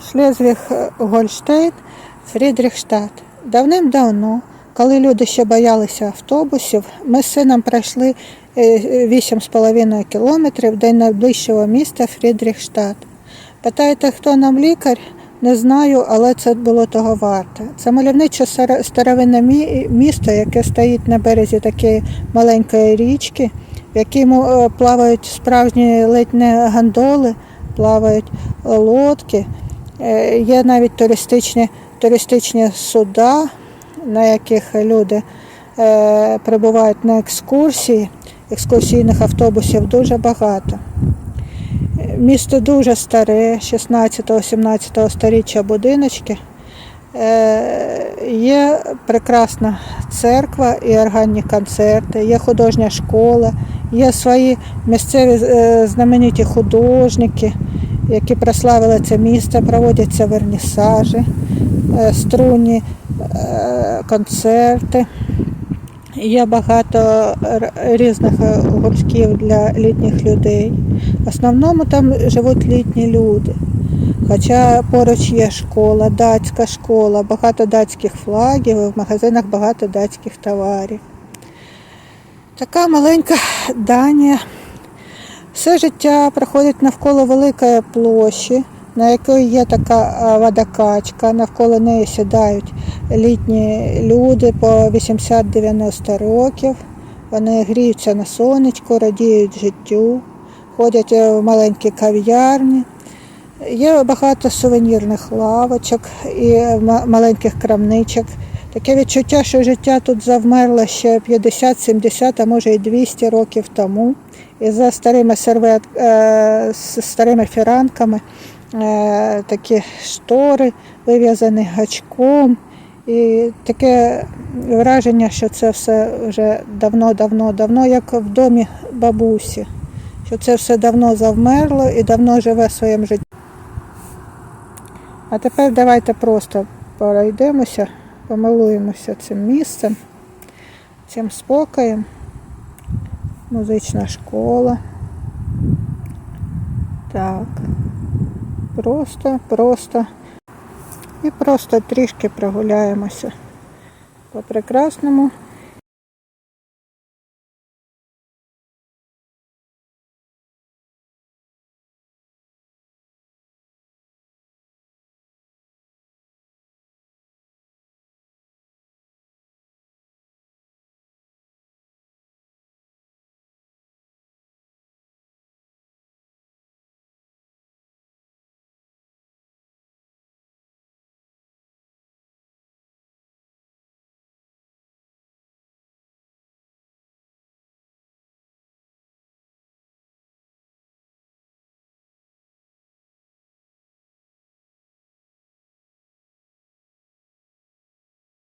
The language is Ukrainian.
Шлезвіг-Гольштейн, Фрідріхштадт. Давним-давно, коли люди ще боялися автобусів, ми з сином пройшли е, 8,5 кілометрів до найближчого міста Фрідріхштадт. Питаєте, хто нам лікар? Не знаю, але це було того варте. Це мальовниче старовинне місто, яке стоїть на березі такої маленької річки, в якому е, плавають справжні ледь не гандоли, плавають е, лодки. Е, Є навіть туристичні, туристичні суда, на яких люди е, прибувають на екскурсії. Екскурсійних автобусів дуже багато. Місто дуже старе, 16-17 сторіччя будиночки. Е, Є прекрасна церква і органні концерти, є художня школа, є свої місцеві знамениті художники, які прославили це місто, проводяться вернісажі, е, струнні е, концерти. Є багато різних гуртків для літніх людей. В основному там живуть літні люди. Хоча поруч є школа, датська школа, багато датських флагів, в магазинах багато датських товарів. Така маленька Данія. Все життя проходить навколо великої площі, на якій є така водокачка, навколо неї сідають літні люди по 80-90 років. Вони гріються на сонечку, радіють життю, ходять е, в маленькі кав'ярні. Є багато сувенірних лавочок і маленьких крамничок. Таке відчуття, що життя тут завмерло ще 50-70, а може і 200 років тому. І за старими сервет, е, старими фіранками е, такі штори вив'язані гачком. І таке враження, що це все вже давно-давно-давно, як в домі бабусі. Що це все давно завмерло і давно живе своїм життям. А тепер давайте просто пройдемося, помилуємося цим місцем, цим спокоєм. Музична школа. Так. Просто, просто. І просто трішки прогуляємося по прекрасному